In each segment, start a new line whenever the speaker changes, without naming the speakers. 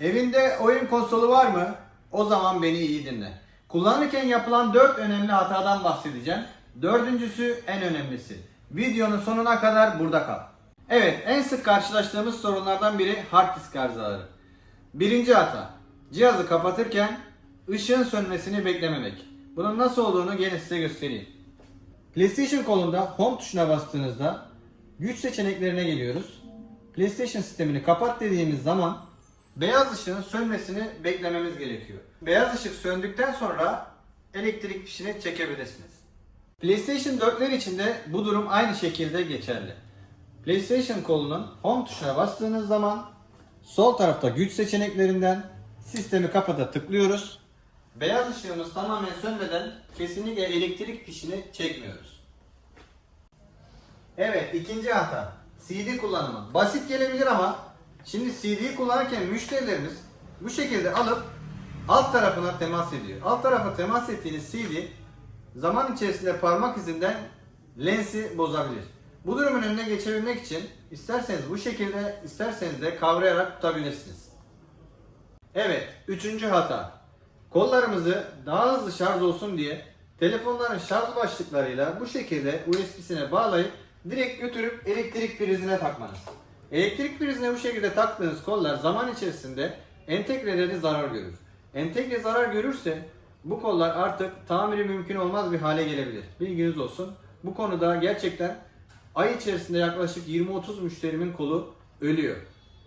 Evinde oyun konsolu var mı? O zaman beni iyi dinle. Kullanırken yapılan 4 önemli hatadan bahsedeceğim. Dördüncüsü en önemlisi. Videonun sonuna kadar burada kal. Evet, en sık karşılaştığımız sorunlardan biri hard disk arızaları. Birinci hata. Cihazı kapatırken ışığın sönmesini beklememek. Bunun nasıl olduğunu gene size göstereyim. PlayStation kolunda Home tuşuna bastığınızda güç seçeneklerine geliyoruz. PlayStation sistemini kapat dediğimiz zaman beyaz ışığın sönmesini beklememiz gerekiyor. Beyaz ışık söndükten sonra elektrik fişini çekebilirsiniz. PlayStation 4'ler için de bu durum aynı şekilde geçerli. PlayStation kolunun Home tuşuna bastığınız zaman sol tarafta güç seçeneklerinden sistemi kapata tıklıyoruz. Beyaz ışığımız tamamen sönmeden kesinlikle elektrik fişini çekmiyoruz. Evet ikinci hata. CD kullanımı. Basit gelebilir ama şimdi CD'yi kullanırken müşterilerimiz bu şekilde alıp alt tarafına temas ediyor. Alt tarafa temas ettiğiniz CD zaman içerisinde parmak izinden lensi bozabilir. Bu durumun önüne geçebilmek için isterseniz bu şekilde isterseniz de kavrayarak tutabilirsiniz. Evet, üçüncü hata. Kollarımızı daha hızlı şarj olsun diye telefonların şarj başlıklarıyla bu şekilde USB'sine bağlayıp direkt götürüp elektrik prizine takmanız. Elektrik prizine bu şekilde taktığınız kollar zaman içerisinde entegreleri zarar görür. Entegre zarar görürse bu kollar artık tamiri mümkün olmaz bir hale gelebilir. Bilginiz olsun. Bu konuda gerçekten ay içerisinde yaklaşık 20-30 müşterimin kolu ölüyor.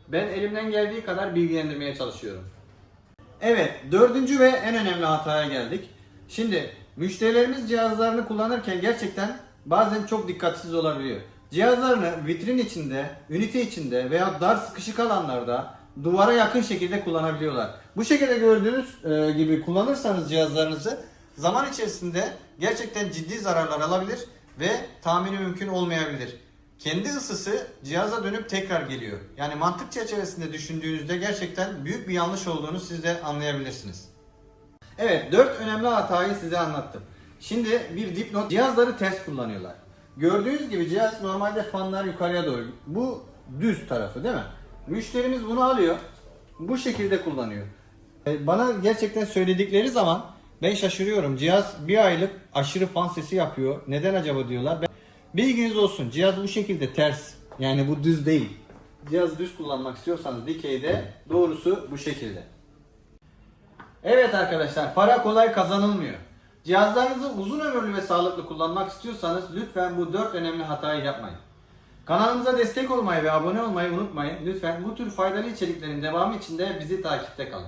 Ben elimden geldiği kadar bilgilendirmeye çalışıyorum. Evet, dördüncü ve en önemli hataya geldik. Şimdi müşterilerimiz cihazlarını kullanırken gerçekten bazen çok dikkatsiz olabiliyor. Cihazlarını vitrin içinde, ünite içinde veya dar sıkışık alanlarda duvara yakın şekilde kullanabiliyorlar. Bu şekilde gördüğünüz e, gibi kullanırsanız cihazlarınızı zaman içerisinde gerçekten ciddi zararlar alabilir ve tamiri mümkün olmayabilir. Kendi ısısı cihaza dönüp tekrar geliyor. Yani mantık çerçevesinde düşündüğünüzde gerçekten büyük bir yanlış olduğunu siz de anlayabilirsiniz. Evet, 4 önemli hatayı size anlattım. Şimdi bir dipnot, cihazları ters kullanıyorlar. Gördüğünüz gibi cihaz normalde fanlar yukarıya doğru. Bu düz tarafı değil mi? Müşterimiz bunu alıyor, bu şekilde kullanıyor. E, Bana gerçekten söyledikleri zaman ben şaşırıyorum. Cihaz bir aylık aşırı fan sesi yapıyor. Neden acaba diyorlar. Ben... Bilginiz olsun cihaz bu şekilde ters. Yani bu düz değil. Cihazı düz kullanmak istiyorsanız dikeyde doğrusu bu şekilde. Evet arkadaşlar para kolay kazanılmıyor. Cihazlarınızı uzun ömürlü ve sağlıklı kullanmak istiyorsanız lütfen bu 4 önemli hatayı yapmayın. Kanalımıza destek olmayı ve abone olmayı unutmayın. Lütfen bu tür faydalı içeriklerin devamı için de bizi takipte kalın.